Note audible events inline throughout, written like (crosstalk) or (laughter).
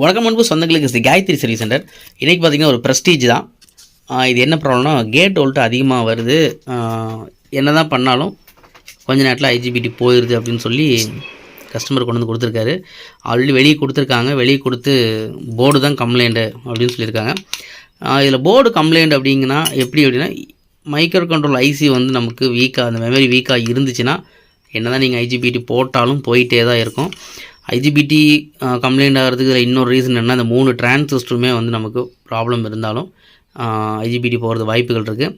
வணக்கம் அன்பு சொந்தங்களுக்கு ஸ்ரீ காயத்ரி சர்வீஸ் சென்டர் இன்றைக்கி பார்த்தீங்கன்னா ஒரு ப்ரெஸ்டீஜ் தான். இது என்ன ப்ராப்ளம்னா கேட் வோல்ட்டு அதிகமாக வருது. என்ன தான் பண்ணாலும் கொஞ்ச நேரத்தில் ஐஜிபிடி போயிடுது அப்படின்னு சொல்லி கஸ்டமர் கொண்டு வந்து கொடுத்துருக்காரு. ஆல்ரெடி வெளியே கொடுத்துருக்காங்க. வெளியே கொடுத்து போர்டு தான் கம்ப்ளைண்ட்டு அப்படின்னு சொல்லியிருக்காங்க. இதில் போர்டு கம்ப்ளைண்ட் அப்படிங்கன்னா எப்படி அப்படின்னா மைக்ரோ கண்ட்ரோல் ஐசி வந்து நமக்கு வீக்காக அந்த மெமரி வீக்காக இருந்துச்சுன்னா என்ன தான் நீங்கள் ஐஜிபிடி போட்டாலும் போயிட்டே தான் இருக்கும். ஐஜிபிடி கம்ப்ளைண்ட் ஆகிறதுக்கு இன்னொரு ரீசன் என்ன அந்த மூணு டிரான்சிஸ்டருமே வந்து நமக்கு ப்ராப்ளம் இருந்தாலும் ஐஜிபிடி போகிறது வாய்ப்புகள் இருக்குது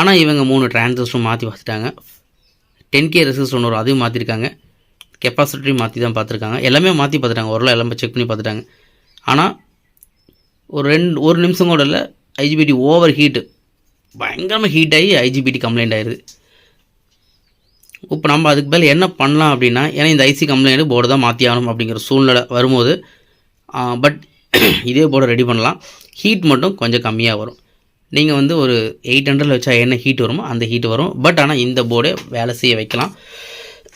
ஆனால் இவங்க மூணு டிரான்சிஸ்டரும் மாற்றி பார்த்துட்டாங்க. டென் கே ரெசிஸ்டர் ஒன்று அதையும் மாற்றிருக்காங்க கெப்பாசிட்டியும் மாற்றி தான் பார்த்துருக்காங்க. எல்லாமே மாற்றி பார்த்துட்டாங்க. ஓரளவு எல்லாமே செக் பண்ணி பார்த்துட்டாங்க. ஆனால் ஒரு ரெண்டு ஒரு நிமிஷம் கூட இல்லை ஐஜிபிடி ஓவர் ஹீட்டு பயங்கரமாக ஹீட் ஆகி ஐஜிபிடி கம்ப்ளைண்ட் ஆயிடுது இப்போ நம்ம அதுக்கு மேலே என்ன பண்ணலாம் அப்படின்னா ஏன்னா இந்த ஐசி கம்ப்ளைண்ட் போர்டு தான் மாற்றி ஆகணும் அப்படிங்கிற சூழ்நிலை வரும்போது பட் (clears throat) இதே போர்டை ரெடி பண்ணலாம். ஹீட் மட்டும் கொஞ்சம் கம்மியாக வரும். நீங்கள் வந்து ஒரு எயிட் ஹண்ட்ரடில் வச்சா என்ன ஹீட் வருமோ அந்த ஹீட் வரும். பட் ஆனால் இந்த போர்டை வேலை செய்ய வைக்கலாம்.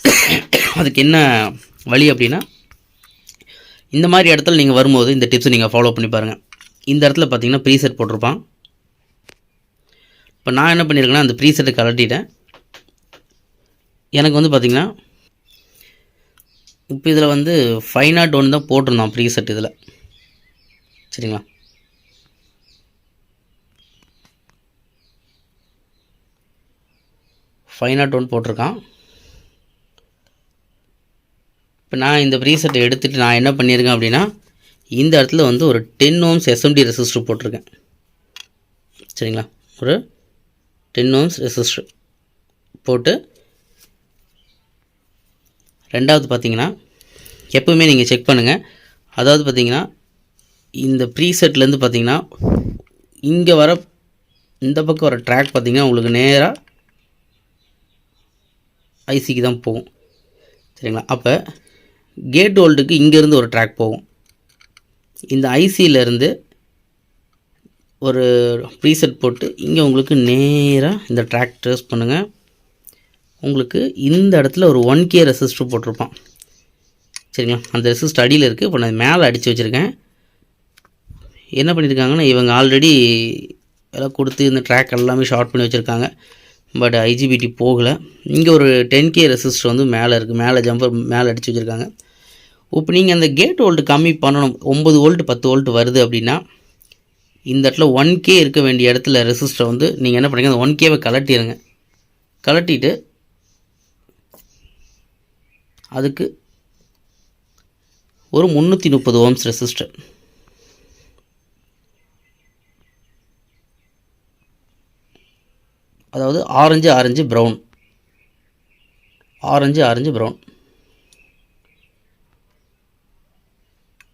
(clears throat) அதுக்கு என்ன வழி அப்படின்னா இந்த மாதிரி இடத்துல நீங்கள் வரும்போது இந்த டிப்ஸை நீங்கள் ஃபாலோ பண்ணி பாருங்கள் இந்த இடத்துல பார்த்தீங்கன்னா ப்ரீசெட் போட்டிருப்பான். இப்போ நான் என்ன பண்ணியிருக்கேன்னா அந்த ப்ரீசெட்டை கலட்டிட்டேன் எனக்கு வந்து பார்த்திங்கன்னா இப்போ இதில் வந்து ஃபைவ் நாட் ஒன் தான் போட்டிருந்தான் ப்ரீசெட் இதில். சரிங்களா? ஃபைவ் நாட் ஒன் போட்டிருக்கான். இப்போ நான் இந்த ப்ரீசெட்டை எடுத்துகிட்டு நான் என்ன பண்ணியிருக்கேன் அப்படின்னா இந்த இடத்துல வந்து ஒரு டென் ஓம்ஸ் எஸ்எம்டி ரெசிஸ்டர் போட்டிருக்கேன். சரிங்களா? ஒரு டென் ஓம்ஸ் ரெசிஸ்டர் போட்டு ரெண்டாவது பார்த்தீங்கன்னா எப்போவுமே நீங்கள் செக் பண்ணுங்கள் அதாவது பார்த்தீங்கன்னா இந்த ப்ரீசெட்லேருந்து பார்த்தீங்கன்னா இங்கே வர இந்த பக்கம் வர ட்ராக் பார்த்தீங்கன்னா உங்களுக்கு நேராக ஐசிக்கு தான் போகும். சரிங்களா? அப்போ கேட் ஓல்டுக்கு இங்கேருந்து ஒரு ட்ராக் போகும். இந்த ஐசியிலேருந்து ஒரு ப்ரீசெட் போட்டு இங்கே உங்களுக்கு நேராக இந்த ட்ராக் ட்ரேஸ் பண்ணுங்கள் உங்களுக்கு இந்த இடத்துல ஒரு ஒன் கே ரெசிஸ்டர் போட்டிருப்பான். சரிங்களா? அந்த ரெசிஸ்டர் அடியில் இருக்குது இப்போ நான் மேலே அடித்து வச்சுருக்கேன். என்ன பண்ணியிருக்காங்கன்னா இவங்க ஆல்ரெடி எல்லாம் கொடுத்து இந்த ட்ராக் எல்லாமே ஷார்ட் பண்ணி வச்சுருக்காங்க. பட் ஐஜிபிடி போகலை. இங்கே ஒரு டென் கே ரெசிஸ்டர் வந்து மேலே இருக்குது மேலே ஜம்பர் மேலே அடித்து வச்சுருக்காங்க. இப்போ நீங்கள் அந்த கேட் வோல்ட் கம்மி பண்ணணும். ஒம்பது ஓல்ட்டு பத்து ஓல்ட்டு வருது அப்படின்னா இந்த இடத்துல ஒன் கே இருக்க வேண்டிய இடத்துல ரெசிஸ்டர் வந்து நீங்கள் என்ன பண்ணுறீங்க அந்த ஒன் கேவை கலட்டிடுங்க கலட்டிட்டு அதுக்கு ஒரு முந்நூற்றி முப்பது ஓம்ஸ் ரெசிஸ்டர். அதாவது orange orange brown orange orange brown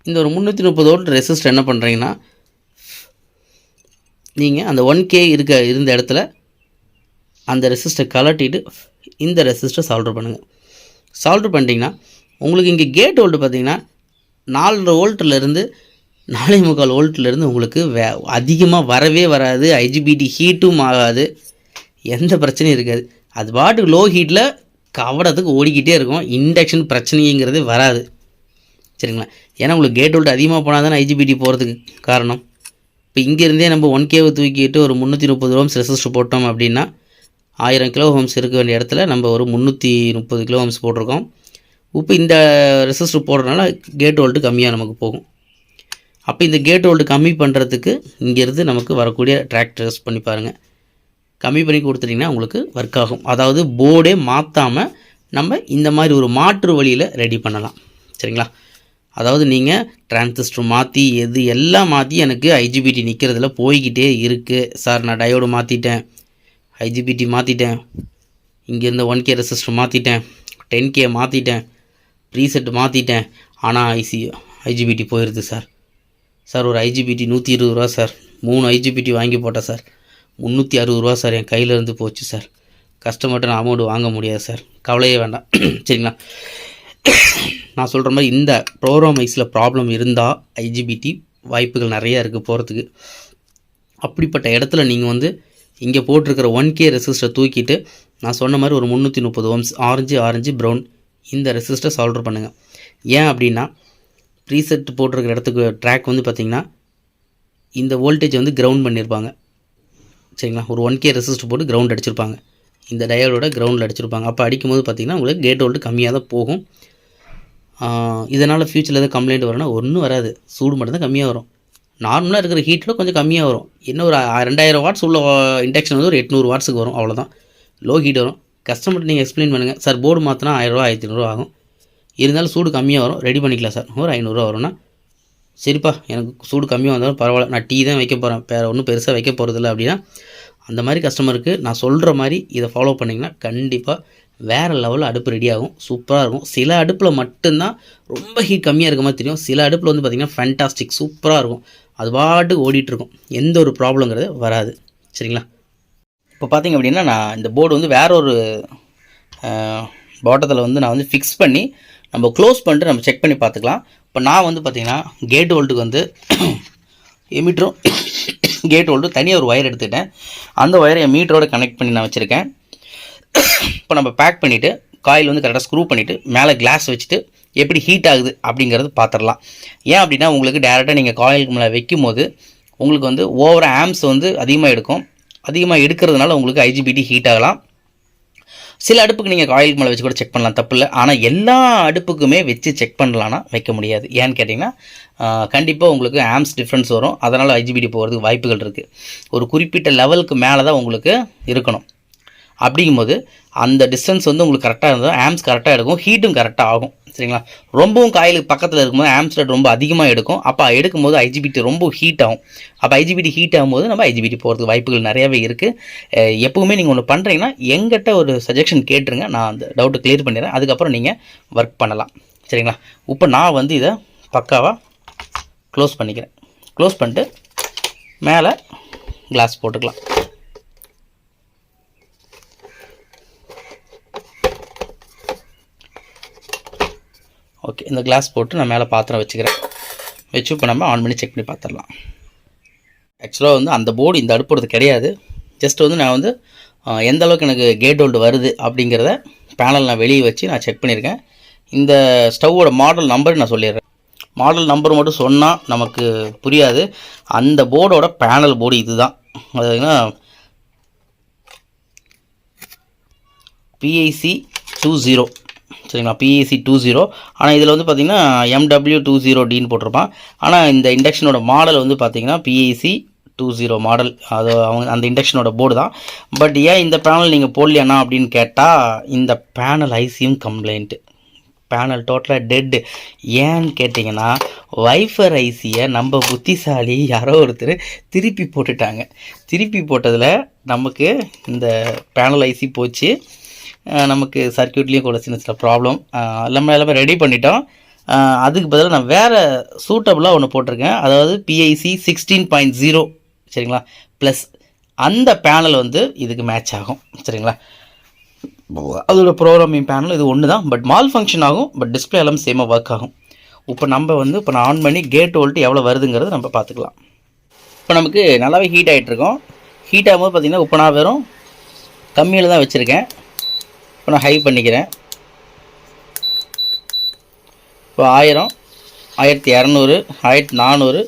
இந்த ஒரு முந்நூற்றி முப்பது வோல்ட் ரெசிஸ்டர் என்ன பண்ணுறீங்கன்னா நீங்கள் அந்த ஒன் கே இருக்க இருந்த இடத்துல அந்த ரெசிஸ்டர் கலட்டிட்டு இந்த ரெசிஸ்டர் சால்டர் பண்ணுங்கள் சால்டர் பண்ணிட்டீங்கன்னா உங்களுக்கு இங்கே கேட் வோல்ட் பார்த்தீங்கன்னா நாலரை வோல்ட்லேருந்து நாலே முக்கால் வோல்ட்லேருந்து உங்களுக்கு வே அதிகமாக வரவே வராது. ஐஜிபிடி ஹீட்டும் ஆகாது. எந்த பிரச்சனையும் இருக்காது. அது பாட்டுக்கு லோ ஹீட்டில் கவடத்துக்கு ஓடிக்கிட்டே இருக்கும். இண்டக்ஷன் பிரச்சனைங்கிறது வராது. சரிங்களா? ஏன்னா உங்களுக்கு கேட் வோல்ட் அதிகமாக போனால் தானே ஐஜிபிடி போகிறதுக்கு காரணம். இப்போ இங்கேருந்தே நம்ம ஒன் கேவை தூக்கிட்டு ஒரு முந்நூற்றி முப்பது ரூபா ரெசிஸ்டர் போட்டோம் அப்படின்னா ஆயிரம் கிலோ ஹோம்ஸ் இருக்க வேண்டிய இடத்துல நம்ம ஒரு முந்நூற்றி முப்பது கிலோ ஹோம்ஸ் போட்டிருக்கோம். இப்போ இந்த ரெசிஸ்டர் போடுறதுனால கேட் ஹோல்டு கம்மியாக நமக்கு போகும். அப்போ இந்த கேட் ஹோல்டு கம்மி பண்ணுறதுக்கு இங்கேருந்து நமக்கு வரக்கூடிய ட்ராக் ட்ரெஸ் பண்ணி பாருங்கள் கம்மி பண்ணி கொடுத்துட்டிங்கன்னா உங்களுக்கு ஒர்க் ஆகும். அதாவது போர்டே மாற்றாமல் நம்ம இந்த மாதிரி ஒரு மாற்று வழியில் ரெடி பண்ணலாம். சரிங்களா? அதாவது நீங்கள் டிரான்சிஸ்டர் மாற்றி எது எல்லாம் மாற்றி எனக்கு ஐஜிபிடி நிற்கிறதுல போய்கிட்டே இருக்குது சார் நான் டயோடு மாற்றிட்டேன் ஐஜிபிடி மாற்றிட்டேன் இங்கேருந்து ஒன் கே ரெசிஸ்டர் மாற்றிட்டேன் டென் கே மாற்றிட்டேன் ப்ரீசெட் மாற்றிட்டேன் ஆனால் ஐசி ஐஜிபிடி போயிடுது சார் சார் ஒரு ஐஜிபிடி நூற்றி இருபது ரூபா சார் மூணு ஐஜிபிடி வாங்கி போட்டேன் சார் முந்நூற்றி அறுபது ரூபா சார் என் கையில் இருந்து போச்சு சார் கஸ்டமர்கிட்ட நான் அமௌண்ட் வாங்க முடியாது சார் கவலையே வேண்டாம். (coughs) சரிங்களா? (coughs) நான் சொல்கிற மாதிரி இந்த ப்ரோக்ராம் வைஸில் ப்ராப்ளம் இருந்தால் ஐஜிபிடி வாய்ப்புகள் நிறையா இருக்குது போகிறதுக்கு அப்படிப்பட்ட இடத்துல நீங்கள் வந்து இங்கே போட்டிருக்கிற ஒன் கே ரெசிஸ்டரை தூக்கிட்டு நான் சொன்ன மாதிரி ஒரு முந்நூற்றி முப்பது ஓம்ஸ் ஆரஞ்சு ஆரஞ்சு ப்ரௌன் இந்த ரெசிஸ்டர் சால்டர் பண்ணுங்கள் ஏன் அப்படின்னா ப்ரீசெட் போட்டிருக்கிற இடத்துக்கு ட்ராக் வந்து பார்த்திங்கன்னா இந்த வோல்டேஜ் வந்து கிரவுண்ட் பண்ணியிருப்பாங்க சரிங்களா? ஒரு ஒன் கே ரெசிஸ்டர் போட்டு கிரவுண்ட் அடிச்சிருப்பாங்க. இந்த டயலோட கிரவுண்டில் அடிச்சிருப்பாங்க. அப்போ அடிக்கும்போது பார்த்திங்கன்னா உங்களுக்கு கேட் வோல்ட் கம்மியாக தான் போகும். இதனால் ஃப்யூச்சரில் எதாவது கம்ப்ளைண்ட் வரும்னா ஒன்றும் வராது. சூடு மட்டும்தான் கம்மியாக வரும். நார்மலாக இருக்கிற ஹீட்டில் கொஞ்சம் கம்மியாக வரும். என்ன ஒரு ஆ- ரெண்டாயிரம் வாட்ஸ் உள்ள இண்டக்ஷன் வந்து ஒரு எட்நூறு வாட்ஸுக்கு வரும். அவ்வளோதான் லோ ஹீட் வரும். கஸ்டமர்கிட்ட நீங்கள் எக்ஸ்பிளைன் பண்ணுங்கள் சார் போர்டு மாற்றினா ஆயிரரூவா ஆயிரத்தி ஐநூறுரூவா ஆகும். இருந்தாலும் சூடு கம்மியாக வரும். ரெடி பண்ணிக்கலாம் சார் ஒரு ஐநூறுரூவா வரும்னா. சரிப்பா எனக்கு சூடு கம்மியாக வந்தாலும் பரவாயில்ல. நான் டீ தான் வைக்க போகிறேன் வேறு ஒன்றும் பெருசாக வைக்க போகிறதில்ல அப்படின்னா அந்த மாதிரி கஸ்டமருக்கு நான் சொல்கிற மாதிரி இதை ஃபாலோ பண்ணிங்கன்னா கண்டிப்பாக வேறு லெவலில் அடுப்பு ரெடி ஆகும். சூப்பராக இருக்கும். சில அடுப்பில் மட்டும்தான் ரொம்ப ஹீட் கம்மியாக இருக்க மாதிரி தெரியும். சில அடுப்பில் வந்து பார்த்திங்கன்னா ஃபேண்டாஸ்டிக் சூப்பராக இருக்கும். அது பாட்டுக்கு ஓடிட்டுருக்கும். எந்த ஒரு ப்ராப்ளங்கிறது வராது. சரிங்களா? இப்போ பார்த்தீங்க அப்படின்னா நான் இந்த போர்டு வந்து வேற ஒரு பாட்டத்தில் வந்து நான் வந்து ஃபிக்ஸ் பண்ணி நம்ம க்ளோஸ் பண்ணிட்டு நம்ம செக் பண்ணி பார்த்துக்கலாம். இப்போ நான் வந்து பார்த்திங்கன்னா கேட் ஓல்டுக்கு வந்து எமீட்டரும் கேட் வோல்ட்டு தனியாக ஒரு ஒயர் எடுத்துக்கிட்டேன் அந்த ஒயரை என் மீட்டரோட கனெக்ட் பண்ணி நான் வச்சுருக்கேன். (coughs) இப்போ நம்ம பேக் பண்ணிவிட்டு காயில் வந்து கரெக்டாக ஸ்க்ரூ பண்ணிவிட்டு மேலே கிளாஸ் வச்சுட்டு எப்படி ஹீட் ஆகுது அப்படிங்கிறது பார்த்துடலாம் ஏன் அப்படின்னா உங்களுக்கு டேரெக்டாக நீங்கள் காயிலுக்கு மேலே வைக்கும் போது உங்களுக்கு வந்து ஓவர ஆம்ஸ் வந்து அதிகமாக எடுக்கும். அதிகமாக எடுக்கிறதுனால உங்களுக்கு ஐஜிபிடி ஹீட் ஆகலாம். சில அடுப்புக்கு நீங்கள் காயிலுக்கு மேலே வச்சு கூட செக் பண்ணலாம் தப்பு இல்லை. ஆனால் எல்லா அடுப்புக்குமே வச்சு செக் பண்ணலான்னா வைக்க முடியாது. ஏன்னு கேட்டிங்கன்னா கண்டிப்பாக உங்களுக்கு ஆம்ஸ் டிஃப்ரென்ஸ் வரும். அதனால் ஐஜிபிடி போகிறதுக்கு வாய்ப்புகள் இருக்குது ஒரு குறிப்பிட்ட லெவலுக்கு மேலே தான் உங்களுக்கு இருக்கணும். அப்படிங்கும்போது அந்த டிஸ்டன்ஸ் வந்து உங்களுக்கு கரெக்டாக இருந்தால் ஆம்ஸ் கரெக்டாக எடுக்கும் ஹீட்டும் கரெக்டாக ஆகும். சரிங்களா? ரொம்பவும் காயிலுக்கு பக்கத்தில் இருக்கும்போது ஆம்ஸ் ரொம்ப அதிகமாக எடுக்கும். அப்போ எடுக்கும்போது ஐஜிபிடி ரொம்ப ஹீட் ஆகும். அப்போ ஐஜிபிடி ஹீட் ஆகும்போது நம்ம ஐஜிபிடி போகிறதுக்கு வாய்ப்புகள் நிறையவே இருக்குது எப்போவுமே நீங்கள் ஒன்று பண்ணுறீங்கன்னா எங்கிட்ட ஒரு சஜஷன் கேட்டுருங்க. நான் அந்த டவுட்டை கிளியர் பண்ணிடுறேன். அதுக்கப்புறம் நீங்கள் ஒர்க் பண்ணலாம். சரிங்களா? இப்போ நான் வந்து இதை பக்காவாக க்ளோஸ் பண்ணிக்கிறேன். க்ளோஸ் பண்ணிட்டு மேலே கிளாஸ் போட்டுக்கலாம். ஓகே இந்த கிளாஸ் போட்டு நான் மேலே பாத்திரம் வச்சுக்கிறேன். வச்சு இப்போ நம்ம ஆன் பண்ணி செக் பண்ணி பார்த்துடலாம் ஆக்சுவலாக வந்து அந்த போர்டு இந்த அடுப்புறது கிடையாது. ஜஸ்ட் வந்து நான் வந்து எந்த அளவுக்கு எனக்கு கேட் ஹோல்டு வருது அப்படிங்கிறத பேனல் நான் வெளியே வச்சு நான் செக் பண்ணியிருக்கேன். இந்த ஸ்டவ்வோட மாடல் நம்பர் நான் சொல்லிடுறேன். மாடல் நம்பர் மட்டும் சொன்னால் நமக்கு புரியாது. அந்த போர்டோட பேனல் போர்டு இதுதான். அதுனா பிஐசி டூ ஜீரோ சரிங்களா? பிஇசி டூ ஜீரோ ஆனால் இதில் வந்து பார்த்தீங்கன்னா எம்டபிள்யூ டூ ஜீரோ டின்னு போட்டிருப்பான். ஆனால் இந்த இண்டக்ஷனோட மாடல் வந்து பார்த்தீங்கன்னா பிஇசி டூ ஜீரோ மாடல் அது அவங்க அந்த இண்டக்ஷனோட போர்டு தான். பட் ஏன் இந்த பேனல் நீங்கள் போடலையாண்ணா அப்படின்னு கேட்டால் இந்த பேனல் ஐசியும் கம்ப்ளைண்ட்டு பேனல் டோட்டலாக டெட்டு ஏன்னு கேட்டிங்கன்னா வைஃபர் ஐசியை நம்ம புத்திசாலி யாரோ ஒருத்தர் திருப்பி போட்டுட்டாங்க. திருப்பி போட்டதில் நமக்கு இந்த பேனல் ஐசி போச்சு. நமக்கு சர்க்கியூட்லேயும் கூட சின்ன சின்ன ப்ராப்ளம் எல்லாமே எல்லாமே ரெடி பண்ணிட்டோம். அதுக்கு பதிலாக நான் வேறு சூட்டபுளாக ஒன்று போட்டிருக்கேன். அதாவது பிஐசி சிக்ஸ்டீன் பாயிண்ட் ஜீரோ சரிங்களா? ப்ளஸ் அந்த பேனல் வந்து இதுக்கு மேட்ச் ஆகும் சரிங்களா? அதோட ப்ரோக்ராமிங் பேனல் இது ஒன்று தான் பட் மால் ஃபங்க்ஷன் ஆகும் பட் டிஸ்பிளே எல்லாம் சேமாக ஒர்க் ஆகும். இப்போ நம்ம வந்து இப்போ நான் ஆன் பண்ணி கேட் வோல்ட்டு எவ்வளோ வருதுங்கிறது நம்ம பார்த்துக்கலாம். இப்போ நமக்கு நல்லாவே ஹீட் ஆகிட்டுருக்கோம் ஹீட் ஆகும்போது பார்த்திங்கன்னா இப்போ நான் வெறும் கம்மியில் தான் வச்சுருக்கேன். இப்போ நான் ஹை பண்ணிக்கிறேன். இப்போ ஆயிரம் ஆயிரத்தி இரநூறு ஆயிரத்தி நானூறு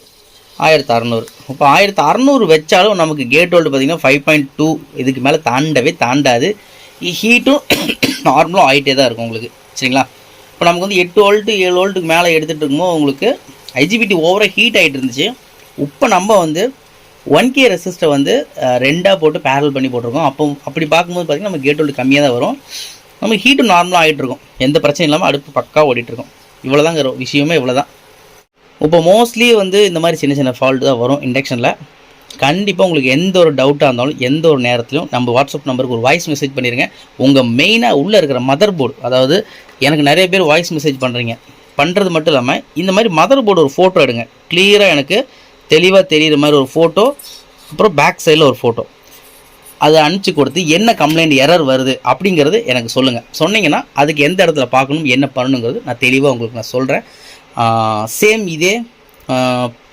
ஆயிரத்தி அறநூறு. இப்போ ஆயிரத்தி அறநூறு வச்சாலும் நமக்கு கேட் ஹோல்டு பார்த்தீங்கன்னா ஃபைவ் பாயிண்ட் டூ இதுக்கு மேலே தாண்டவே தாண்டாது. ஹீட்டும் நார்மலும் ஆகிட்டே தான் இருக்கும் உங்களுக்கு. சரிங்களா? இப்போ நமக்கு வந்து எட்டு வோல்ட்டு ஏழு வோல்ட்டுக்கு மேலே எடுத்துகிட்டு இருக்கும்போது உங்களுக்கு ஐஜிபிடி ஓவராக ஹீட் ஆகிட்டு இருந்துச்சு. இப்போ நம்ம வந்து ஒன் கே ரெசிஸ்டை வந்து ரெண்டாக போட்டு பேரல் பண்ணி போட்டிருக்கோம். அப்போ அப்படி பார்க்கும்போது பார்த்திங்கன்னா நம்ம கேட் ஹோல்டு கம்மியாக தான் வரும். நம்ம ஹீட்டும் நார்மலாக ஆகிட்டு இருக்கும் எந்த பிரச்சனையும் இல்லாமல் அடுப்பு பக்கா ஓடிட்டு இருக்கும் இவ்வளோதாங்க விஷயமே இவ்வளோ தான் இப்போ மோஸ்ட்லி வந்து இந்த மாதிரி சின்ன சின்ன ஃபால்ட் தான் வரும் இண்டக்ஷனில் கண்டிப்பாக உங்களுக்கு எந்த ஒரு டவுட்டாக இருந்தாலும் எந்த ஒரு நேரத்திலும் நம்ம வாட்ஸ்அப் நம்பருக்கு ஒரு வாய்ஸ் மெசேஜ் பண்ணிடுங்க உங்கள் மெயினாக உள்ளே இருக்கிற மதர் போர்டு அதாவது எனக்கு நிறைய பேர் வாய்ஸ் மெசேஜ் பண்ணுறீங்க பண்ணுறது மட்டும் இல்லாமல் இந்த மாதிரி மதர் போர்டு ஒரு ஃபோட்டோ எடுங்க. கிளியராக எனக்கு தெளிவாக தெரிகிற மாதிரி ஒரு ஃபோட்டோ அப்புறம் பேக் சைடில் ஒரு ஃபோட்டோ அதை அனுப்பிச்சி கொடுத்து என்ன கம்ப்ளைண்ட் எரர் வருது அப்படிங்கிறது எனக்கு சொல்லுங்கள் சொன்னீங்கன்னா அதுக்கு எந்த இடத்துல பார்க்கணும் என்ன பண்ணணுங்கிறது நான் தெளிவாக உங்களுக்கு நான் சொல்கிறேன் சேம் இதே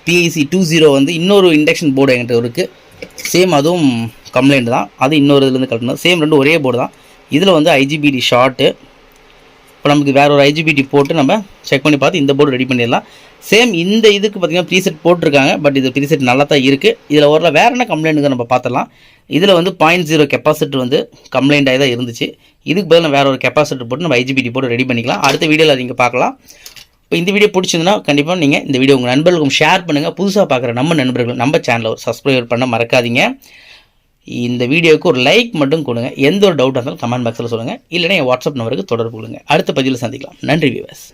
பிஐசி டூ ஜீரோ வந்து இன்னொரு இண்டக்ஷன் போர்டு என்கிட்ட இருக்குது சேம் அதுவும் கம்ப்ளைண்ட் தான். அது இன்னொரு இதுலேருந்து கட்டணும் சேம் ரெண்டும் ஒரே போர்டு தான். இதில் வந்து ஐஜிபிடி ஷார்ட்டு இப்போ நமக்கு வேற ஒரு ஐஜிபிடி போட்டு நம்ம செக் பண்ணி பார்த்து இந்த போர்டு ரெடி பண்ணிடலாம். சேம் இந்த இதுக்கு பார்த்தீங்கன்னா ப்ரீசெட் போட்டிருக்காங்க பட் இது ப்ரீசெட் நல்லா தான் இருக்குது இதில் ஒரு வேறு என்ன கம்ப்ளைண்ட்டுங்க நம்ம பார்த்துடலாம். இதில் வந்து பாயிண்ட் ஜீரோ கெப்பாசிட்டர் வந்து கம்ப்ளைண்ட் ஆகி தான் இருந்துச்சு. இதுக்கு பதிலாக வேறு ஒரு கெப்பாசிட்டர் போட்டு நம்ம ஐஜிபிடி போட்டு ரெடி பண்ணிக்கலாம். அடுத்த வீடியோவில் நீங்கள் பார்க்கலாம். இப்போ இந்த வீடியோ பிடிச்சிருந்தனா கண்டிப்பாக நீங்கள் இந்த வீடியோ உங்கள் நண்பர்களுக்கும் ஷேர் பண்ணுங்கள் புதுசாக பார்க்குற நம்ம நண்பர்கள் நம்ம சேனலை ஒரு சப்ஸ்கிரைப் பண்ண மறக்காதீங்க. இந்த வீடியோவுக்கு ஒரு லைக் மட்டும் கொடுங்க. எந்த ஒரு டவுட்டாக இருந்தாலும் கமெண்ட் பாக்ஸில் சொல்லுங்கள் இல்லைன்னா என் வாட்ஸ்அப் நம்பருக்கு தொடர்பு கொடுங்க அடுத்த பதிவில் சந்திக்கலாம். நன்றி வியூவர்ஸ்